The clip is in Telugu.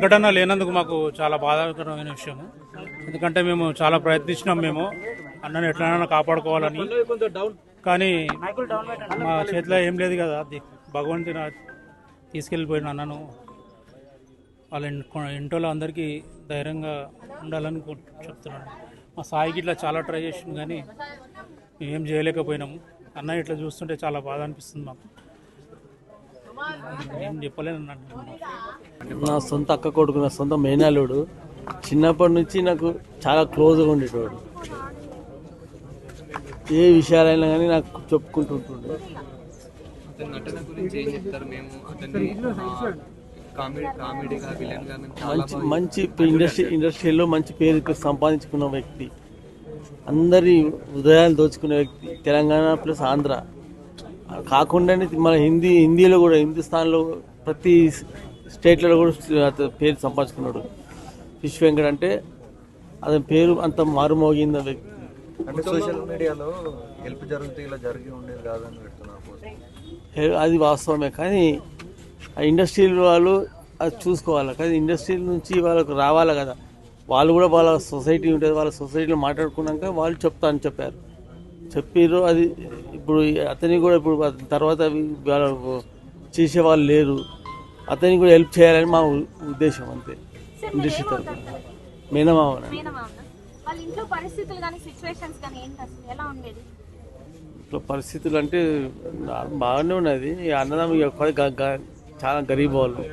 వెంకటన్న లేనందుకు మాకు చాలా బాధాకరమైన విషయము. ఎందుకంటే మేము చాలా ప్రయత్నించినాం మేము. అన్నని ఎట్లైనా కాపాడుకోవాలని. కానీ మా చేతిలో ఏం లేదు కదా. అది భగవంతుని తీసుకెళ్ళిపోయిన అన్నను వాళ్ళ ఇంట్లో అందరికీ ధైర్యంగా ఉండాలని చెప్తున్నాను. మా సాయికి ఇట్లా చాలా ట్రై చేసింది కానీ మేమేం చేయలేకపోయినాము. అన్న ఇట్లా చూస్తుంటే చాలా బాధ అనిపిస్తుంది మాకు. ఏం చెప్పలేను నా సొంత అక్క కొడుకు నా సొంత మేనాలుడు చిన్నప్పటి నుంచి నాకు చాలా క్లోజ్గా ఉండేటోడు. ఏ విషయాలైనా కానీ నాకు చెప్పుకుంటుంటుండే. మంచి మంచి ఇండస్ట్రీ ఇండస్ట్రీలో మంచి పేరు సంపాదించుకున్న వ్యక్తి. అందరి హృదయాలు దోచుకునే వ్యక్తి. తెలంగాణ ప్లస్ ఆంధ్ర. కాకుండానే మన హిందీ హిందీలో కూడా హిందుస్థాన్లో ప్రతి స్టేట్లలో కూడా అతని పేరు సంపాదించుకున్నాడు. ఫిష్ వెంకట్ అంటే అతని పేరు అంత మారుమోగిన వ్యక్తి. అంటే సోషల్ మీడియాలో హెల్ప్ జరిగితే ఇలా జరిగి ఉండేది కాదని పెడుతున్నారు పోస్ట్. హే- అది వాస్తవమే కానీ ఆ ఇండస్ట్రీ వాళ్ళు అది చూసుకోవాలి. కానీ ఇండస్ట్రీ నుంచి వాళ్ళకు రావాలి కదా. వాళ్ళు కూడా వాళ్ళ సొసైటీ ఉంటుంది. వాళ్ళ సొసైటీలో మాట్లాడుకున్నాక వాళ్ళు చెప్తా అని చెప్పారు. చెప్పారు అది ఇప్పుడు అతని కూడా ఇప్పుడు తర్వాత వాళ్ళ చేసే వాళ్ళు లేరు. అతనికి కూడా హెల్ప్ చేయాలని మా ఉద్దేశం అంతే. ఇండస్ట్రీ తరఫున మేనమావన? మేనమామ వాళ్ళ ఇంట్లో పరిస్థితులు అంటే బాగానే ఉన్నది. గ- చాలా గరీబ్ వాళ్ళు.